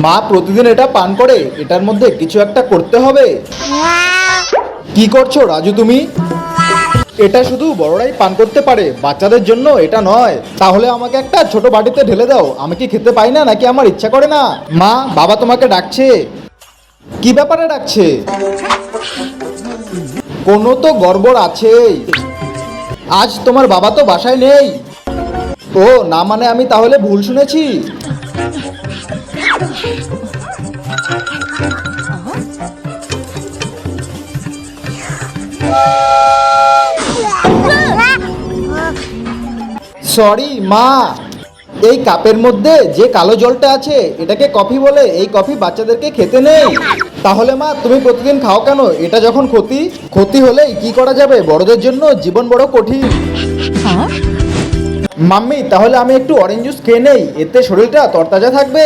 মা প্রতিদিন এটা পান করে, এটার মধ্যে কিছু একটা করতে হবে। কি করছ রাজু তুমি? এটা শুধু বড়রাই পান করতে পারে, বাচ্চাদের জন্য এটা নয়। তাহলে আমাকে একটা ছোট বাটিতে ঢেলে দাও, আমি কি খেতে পাই না নাকি আমার ইচ্ছা করে না? মা, বাবা তোমাকে ডাকছে। কি ব্যাপারে ডাকছে? কোনো তো গড়বড় আছেই। আজ তোমার বাবা তো বাসায় নেই। ও, না মানে আমি তাহলে ভুল শুনেছি? সরি, মা। এই কাপের মধ্যে যে কালো জলটা আছে, এটাকে কফি বলে, এই কফি বাচ্চাদেরকে খেতে নেই। তাহলে মা, তুমি প্রতিদিন খাও কেন? এটা যখন ক্ষতি ক্ষতি হলেই কি করা যাবে? বড়দের জন্য জীবন বড় কঠিন। মাম্মি তাহলে আমি একটু অরেঞ্জ জুস খেয়ে নেই এতে শরীরটা তরতাজা থাকবে।